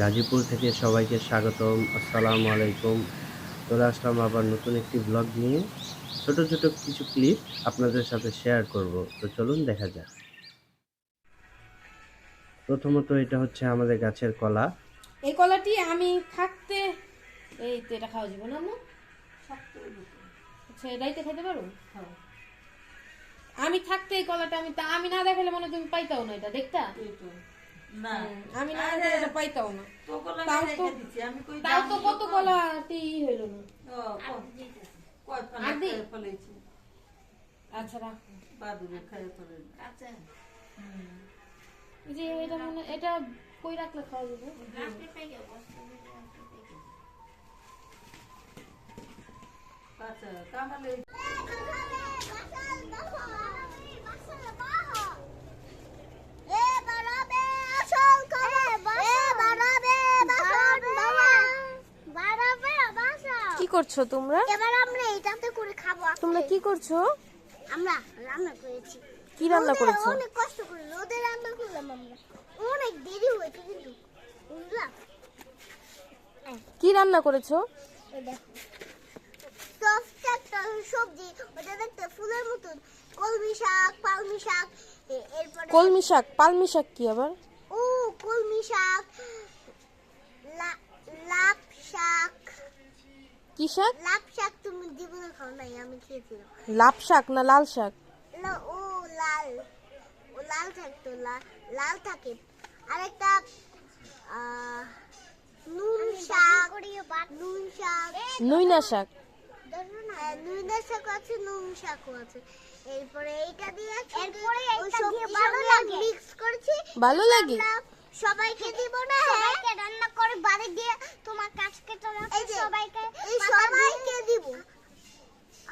গাজীপুর থেকে সবাইকে স্বাগতম আসসালামু আলাইকুম। চলে আসলাম আবার নতুন একটি ব্লগ নিয়ে। ছোট ছোট কিছু ক্লিপ আপনাদের সাথে শেয়ার করব। তো চলুন দেখা যাক। প্রথমত এটা হচ্ছে আমাদের গাছের কলা। এই কলাটি আমি থাকতে এই তো এটা খাওয়া যাবে না আম্মু? আচ্ছা এটাইতে খেতে পারো? আমি থাকতে এই কলাটা আমি তা আমি না দেখালে মনে হয় তুমি পাইতাও না এটা দেখতা? আমি না এটা পাইতাও না। তো কলা তাও আমি তো দিচ্ছি, আমি কই তাও তো কত কলাটি হইল না। আচ্ছা রাখো। এই যে এটা মনে এটা কই রাখলে খাওয়া যাবে? আচ্ছা কামালে করছ তোমরা? এবার আমরা এটাতে করে খাব তোমরা কি করছ? আমরা রান্না করেছি। কি রান্না করেছ? অনেক কষ্ট করে রোদে রান্না করলাম আমরা। অনেক দেরি হয়েছে কিন্তু বুঝলাম? কি রান্না করেছ? সবজি ওটা দেখতে ফুলের মতন। কলমি শাক পালমি শাক কলমি শাক পালমি শাক কি আবার? ও কলমি শাক লা- লাপ শাক কি শাক লাপ শাক তুমি জীবনে খাও নাই আমি খেয়েছিলাম। লাভ শাক না লাল শাক? না ও লাল। ও লাল থাকতো লাল লাল থাকে। আরেকটা আহ, নুন শাক নুন শাক। নুইনা শাক। হ্যাঁ, নুন শাক আছে নুন শাকও আছে। এরপরে এইটা দিয়ে এরপরে এইটা দিয়ে ভালো লাগে। মিক্স করেছি। ভালো লাগে? সবাইকে দিব না সবাইকে রান্না করে বাড়ি দিয়ে তোমার কাছকে তোমাকে সবাইকে এই সবাইকে দিব।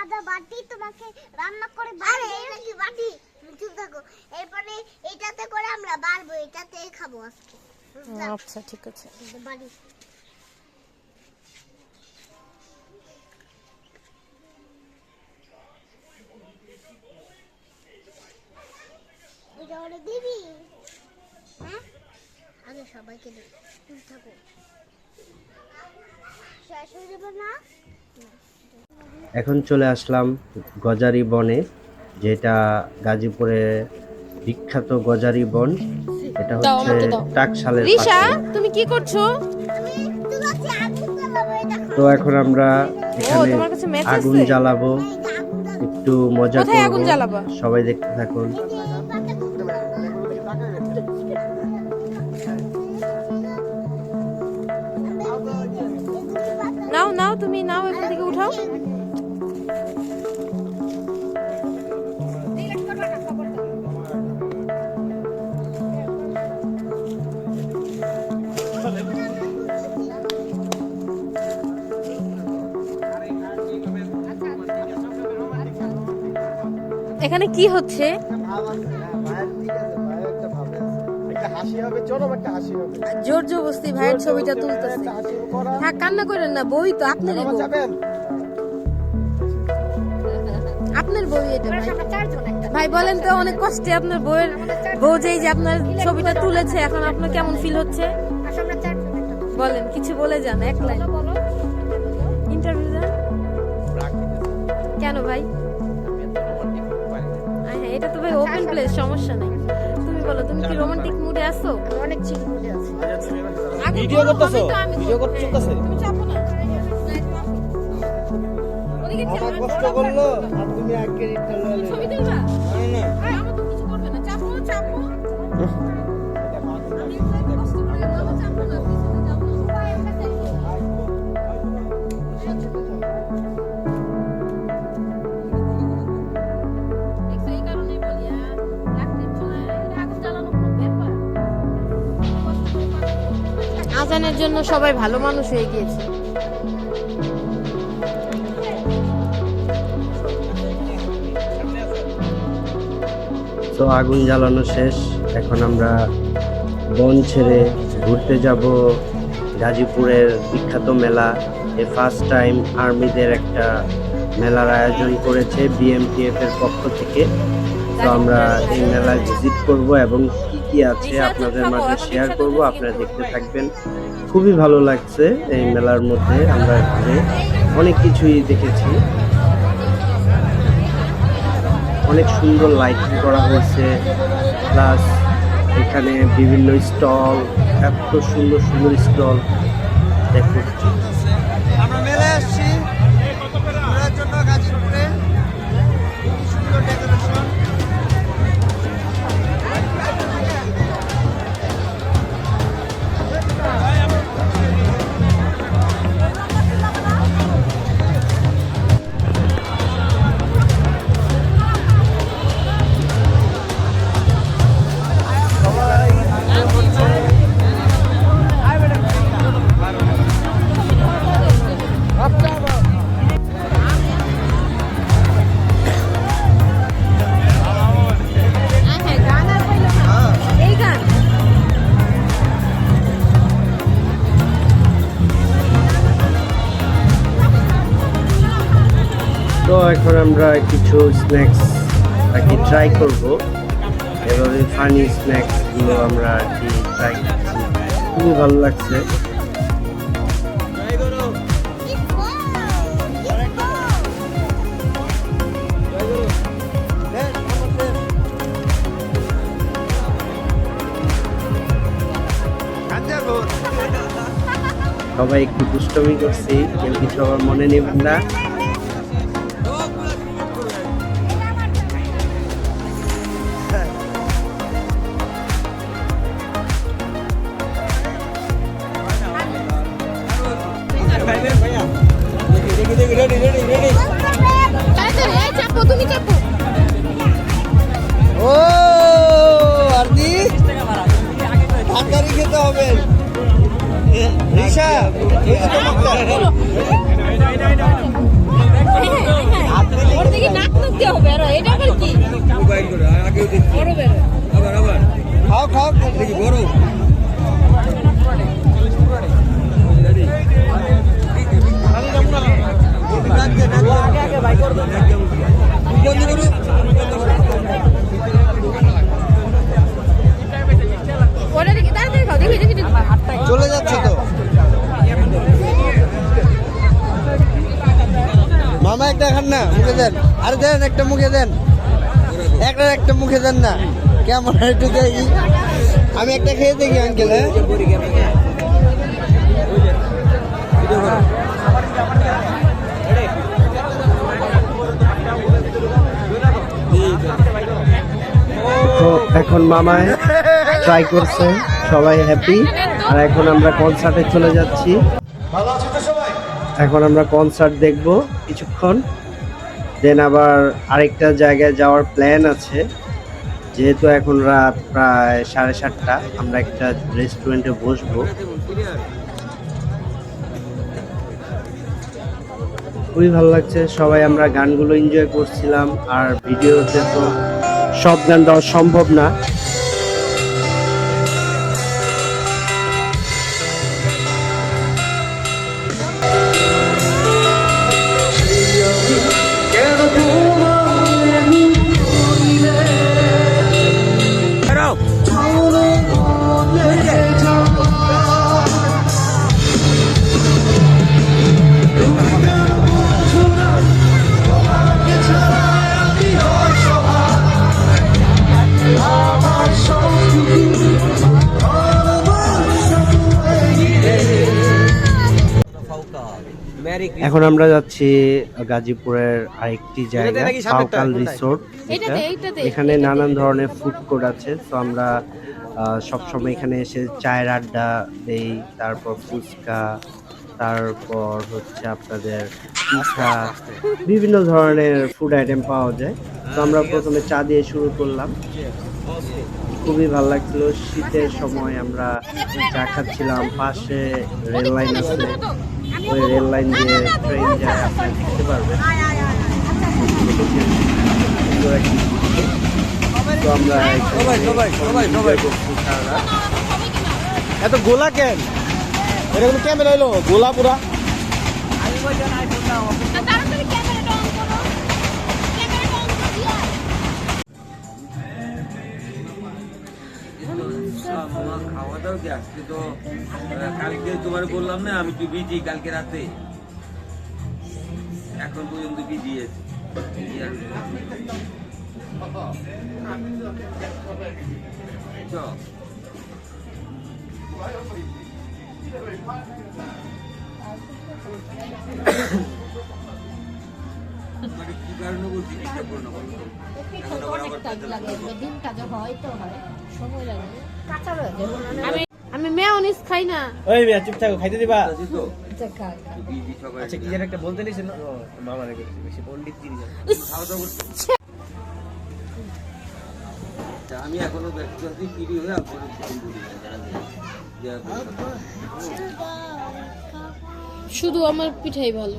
আদা বাটি তোমাকে রান্না করে বাড়ি এটা কি বাটি? তুমি চুপ থাকো। এরপরে এটাতে করে আমরা বাড়বো এটাতে খাব আজকে। আচ্ছা ঠিক আছে। বাড়ি। এটা ওরে দিবি। হ্যাঁ সবাইকে থাকো। এখন চলে আসলাম গজারি বনে যেটা গাজীপুরে বিখ্যাত গজারি বন। এটা হচ্ছে টাকশালের রিশা তুমি কি করছ? আমি তোমাকে আগুন জ্বালাবো এটা তো এখন আমরা এখানে আগুন জ্বালাবো একটু মজা করব। সবাই দেখতে থাকুন। তুমি নাও এখান থেকে উঠাও। এখানে কি হচ্ছে? জোর জবস্তি ভাইয়ের ছবিটা তুলতেছে। হ্যাঁ কান্না করেন না বই তো আপনারই বই। আপনার বই এটা ভাই। বলেন তো অনেক কষ্টে আপনার বইয়ের বউ যেই যে আপনার ছবিটা তুলেছে এখন আপনার কেমন ফিল হচ্ছে? বলেন কিছু বলে যান এক লাইন। ইন্টারভিউ দেন কেন ভাই? হ্যাঁ এটা তো ভাই ওপেন প্লেস সমস্যা নাই। বলো তুমি কি রোমান্টিক মুডে আছো? অনেক চিল মুডে আছো। ভিডিও করতেছো? ভিডিও করতে চলতেছে তুমি চাপো না। ওদিকে কষ্ট করল। আর তুমি আগে রিটার্ন ছবি তুলবা? না না। পারলে জন্য সবাই ভালো মানুষ হয়ে গিয়েছে। তো আগুন জ্বালানো শেষ। এখন আমরা বন ছেড়ে ঘুরতে যাব গাজীপুরের বিখ্যাত মেলা। এ ফার্স্ট টাইম আর্মিদের একটা মেলার আয়োজন করেছে বিএমটিএফ এর পক্ষ থেকে। তো আমরা এই মেলায় ভিজিট করব এবং কি কি আছে আপনাদের মাঝে শেয়ার করব আপনারা দেখতে থাকবেন। খুবই ভালো লাগছে এই মেলার মধ্যে আমরা ঘুরে অনেক কিছুই দেখেছি। অনেক সুন্দর লাইটিং করা হয়েছে প্লাস এখানে বিভিন্ন স্টল এত সুন্দর সুন্দর স্টল দেখুন এখন আমরা কিছু স্ন্যাক্স আর কি ট্রাই করব। এভাবে ফানি স্ন্যাক্সগুলো আমরা আর কি ট্রাই করছি। খুবই ভালো লাগছে। সবাই একটু দুষ্টমি করছি কেউ কিছু আমার মনে নেবেন না। এটা আবার কি বড় খাও খাও দেখি বড় দেন একটা মুখে দেন। একটা একটা মুখে দেন না। কেমন হয় একটু দেখি। আমি একটা খেয়ে দেখি আঙ্কেল হ্যাঁ? তো এখন মামায় ট্রাই করছে সবাই হ্যাপি আর এখন আমরা কনসার্টে চলে যাচ্ছি। এখন আমরা কনসার্ট দেখব কিছুক্ষণ। দেন আবার আরেকটা জায়গায় যাওয়ার প্ল্যান আছে। যেহেতু এখন রাত প্রায় সাড়ে সাতটা, আমরা একটা রেস্টুরেন্টে বসবো। খুবই ভালো লাগছে, সবাই আমরা গানগুলো এনজয় করছিলাম, আর ভিডিওতে তো সব গান দেওয়া সম্ভব না। এখন আমরা যাচ্ছি গাজীপুরের আরেকটি জায়গা পাউকাল রিসোর্ট। এখানে নানান ধরনের ফুড কোর্ট আছে তো আমরা সবসময় এখানে এসে চায়ের আড্ডা দেই তারপর ফুচকা তারপর হচ্ছে আপনাদের পিঠা বিভিন্ন ধরনের ফুড আইটেম পাওয়া যায়। তো আমরা প্রথমে চা দিয়ে শুরু করলাম। খুবই ভালো লাগছিল শীতের সময় আমরা চা খাচ্ছিলাম পাশে রেল লাইন আছে। ওই রেল লাইন দিয়ে ট্রেন যায় আপনারা দেখতে পারবেন। তো আমরা সবাই, সবাই, সবাই, সবাই। এত গোলা কেন? এটা কোনো ক্যামেরা এলো গোলা পুরা। মামা খাওয়া দাও কি আজকে তো কালকে তোমার বললাম না আমি তো বিজি কালকে রাতে এখন পর্যন্ত বিজি আছি বুঝছ? কি কারণে বলছি চিন্তা করো না বলো তো? এখন আবার আবার আমি আমি মেয়নিজ খাই না। ওই মিয়া চুপ থাকো খাইতে দিবা? বিজি সবাই আচ্ছা কি যেন একটা বলতে নিছেন মামা নাকি বেশি পণ্ডিত আচ্ছা, আমি এখনও আছি ফ্রি হয়ে শুধু আমার পিঠাই ভালো।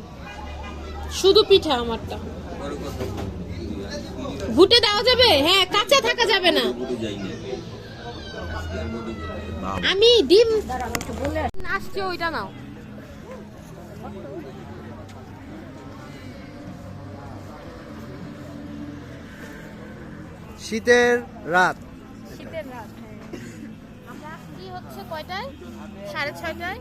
শুধু পিঠা আমারটা। ভুটে দেওয়া যাবে? হ্যাঁ কাঁচা থাকা যাবে না বুড়ি যাই না। আজকে আর বুড়ি যাই না। বাপ, আমি ডিম আসছে ওইটা নাও। শীতের রাত। শীতের রাত আমরা কি হচ্ছে কয়টায়? সাড়ে ছয়টায়।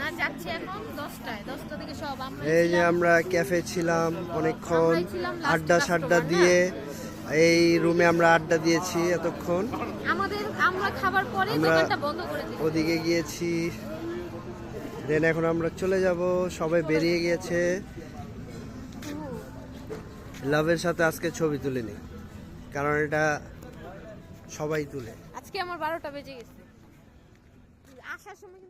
না যাচ্ছি এখন দশটায়। দশটা থেকে সব আমরা এই যে আমরা ক্যাফে ছিলাম অনেকক্ষণ আড্ডা সাড্ডা দিয়ে এই রুমে আমরা আড্ডা দিয়েছি এতক্ষণ। আমাদের আমরা খাবার পরে দোকানটা বন্ধ করে দিই ওদিকে গিয়েছি। দেন এখন আমরা চলে যাব। সবাই বেরিয়ে গিয়েছে। লাভের সাথে আজকে ছবি তুলে নি কারণ এটা সবাই তুলে। আজকে আমার বারোটা বেজে গেছে। আসার সময়